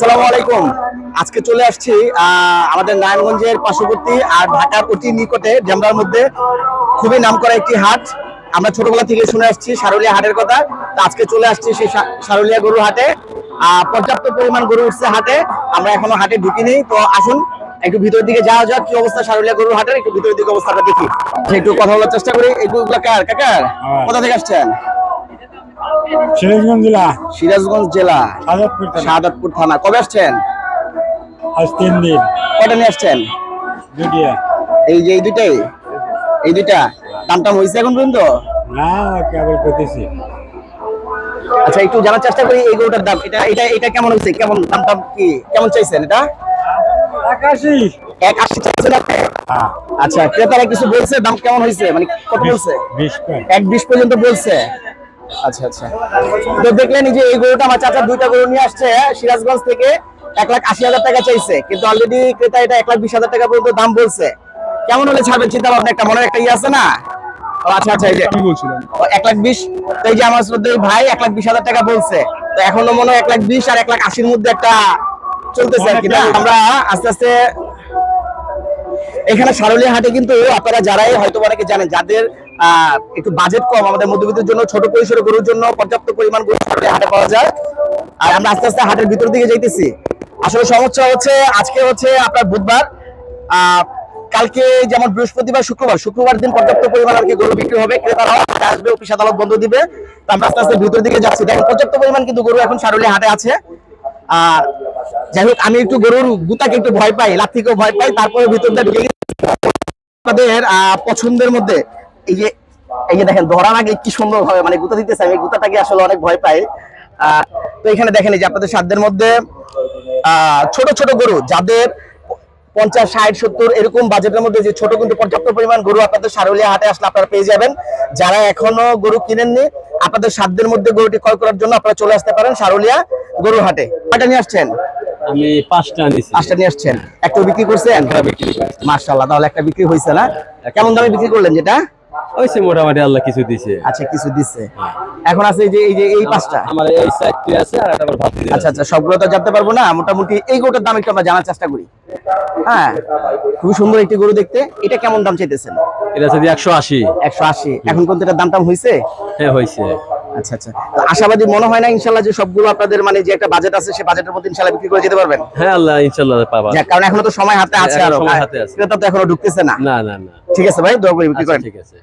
আসসালামু আলাইকুম। আজকে চলে আসছি আমাদের নারায়ণগঞ্জের পার্শ্ববর্তী আর ঢাকার অতি নিকটে ডেমরার মধ্যে খুবই নামকরা একটি হাট। আমরা ছোটবেলা থেকে শুনে আসছি সারুলিয়া হাটের কথা। আজকে চলে আসছি সেই সারুলিয়া গরুর হাটে। পর্যাপ্ত পরিমাণ গরু উঠছে হাটে। আমরা এখনও হাটে ঢুকিনি। তো আসুন একটু ভিতরের দিকে যাওয়া যাক কি অবস্থা সারুলিয়া গরুর হাটের। একটু ভিতরের দিকে অবস্থাটা দেখি। একটু কথা বলার চেষ্টা করি। এগুলো কার? কাকার? কোথা থেকে আসছেন? সিরাজগঞ্জ জেলা? সিরাজগঞ্জ জেলা। সাজাদপুর থানা। কবে আসছেন? আজ তিন দিন। কটা নিয়ে আসছেন? দুটিয়া এই যে এই দুইটাই? এই দুইটা? দাম টাম হয়েছে এখন পর্যন্ত? না কেবল করতেছি আচ্ছা একটু জানার চেষ্টা করি এই গরুটার দাম। এটা এটা এটা কেমন হয়েছে? কেমন দাম টাম কি? কেমন চাইছেন এটা? আকাশি এক আশি চাইছেন আপনি? হ্যাঁ। আচ্ছা ক্রেতারা কিছু বলছে দাম কেমন হয়েছে? মানে কত বলছে? এক বিশ পর্যন্ত বলছে। আচ্ছা আচ্ছা। তো দেখলেন যে এই গরুটা আমার চাচা দুইটা গরু নিয়ে আসছে সিরাজগঞ্জ থেকে এক লাখ আশি হাজার টাকা চাইছে। কিন্তু অলরেডি ক্রেতা এটা এক লাখ বিশ হাজার টাকা পর্যন্ত দাম বলছে। কেমন হলে ছাড়বেন চিন্তা ভাবনা? একটা মনের একটা ইয়ে আছে না? আচ্ছা আচ্ছা এই যে এক লাখ বিশ এই যে আমার শ্রদ্ধেয় ভাই এক লাখ বিশ হাজার টাকা বলছে। তো এখনও মনে হয় এক লাখ বিশ আর এক লাখ আশির মধ্যে একটা চলতেছে আর কি না? আমরা আস্তে আস্তে এখানে সারুলিয়া হাটে কিন্তু আপনারা যারাই হয়তো অনেকে জানেন, যাদের একটু বাজেট কম, আমাদের মধ্যবিত্তের জন্য ছোট পরিসরের গরুর জন্য পর্যাপ্ত পরিমাণ গরু সারুলিয়া হাটে পাওয়া যায়। আর আমরা আস্তে আস্তে হাটের ভিতর দিকে যাইতেছি। আসলে সমস্যা হচ্ছে, আজকে হচ্ছে আপনার বুধবার কালকে যেমন বৃহস্পতিবার, শুক্রবার শুক্রবার দিন পর্যাপ্ত পরিমাণ আর কি গরু বিক্রি হবে, ক্রেতারাও হাটে আসবে, অফিস আদালত বন্ধ দিবে। আমরা আস্তে আস্তে ভিতর দিকে যাচ্ছি। দেখেন, পর্যাপ্ত পরিমাণ কিন্তু গরু এখন সারুলিয়া হাটে আছে। আর যাই হোক, আমি একটু গরুর গুতাকে একটু ভয় পাই লাঠিকেও ভয় পাই, তারপরে ভিতরটা ঢুকে। আপনাদের পছন্দের মধ্যে, এই যে এই যে দেখেন, ধরার আগে কি সুন্দর হবে মানে গুতা দিতেছে, আমি গুতাটাকে আসলে অনেক ভয় পাই। তো এখানে দেখেন এই যে আপনাদের সাধ্যের মধ্যে ছোট ছোট গরু, যাদের পঞ্চাশ, ষাট, সত্তর, এরকম বাজেটের মধ্যে যে ছোট কিন্তু পর্যাপ্ত পরিমাণ গরু আপনাদের সারুলিয়া হাটে আসলে আপনারা পেয়ে যাবেন। যারা এখনও গরু কিনেননি, আপনাদের সাধ্যের মধ্যে গরুটি ক্রয় করার জন্য আপনারা চলে আসতে পারেন সারুলিয়া গরু হাটে। কয়টা নিয়ে আসছেন? আমি পাঁচটা পাঁচটা নিয়ে আসছেন। একটা বিক্রি করছেন? মার্শাল্লাহ তাহলে একটা বিক্রি হয়েছে না? কেমন দামে বিক্রি করলেন যেটা? হয়েছে মোটামুটি আল্লাহ কিছু দিছে। আচ্ছা কিছু দিচ্ছে এখন আছে এই যে এই যে এই পাঁচটা। আমার এই চারটি আছে আর একটা ভাত আচ্ছা আচ্ছা সবগুলো তো জানতে পারব না। মোটামুটি এই গরুটার দাম একটু আমরা জানার চেষ্টা করি। হ্যাঁ খুবই সুন্দর একটি গরু দেখতে। এটা কেমন দাম চাইতেছেন? এটা যদি একশো আশি। একশো আশি। এখন কোন এটার দাম টাম হয়েছে হ্যাঁ হয়েছে আচ্ছা আচ্ছা। আশাবাদী মনে হয় না ইনশাল্লাহ যে সবগুলো আপনাদের মানে যে একটা বাজেট আছে সেই বাজেটের মধ্যে ইনশাল্লাহ বিক্রি করে যেতে পারবেন? হ্যাঁ আল্লাহ ইনশাল্লাহ পাবা। কারণ এখনও তো সময় হাতে আছে আর। সময় হাতে আছে। ক্রেতা তো এখনও ঢুকতেছে না। না না না। ঠিক আছে ভাই দোয়া করে বিক্রি আচ্ছা, করেন। ঠিক আছে।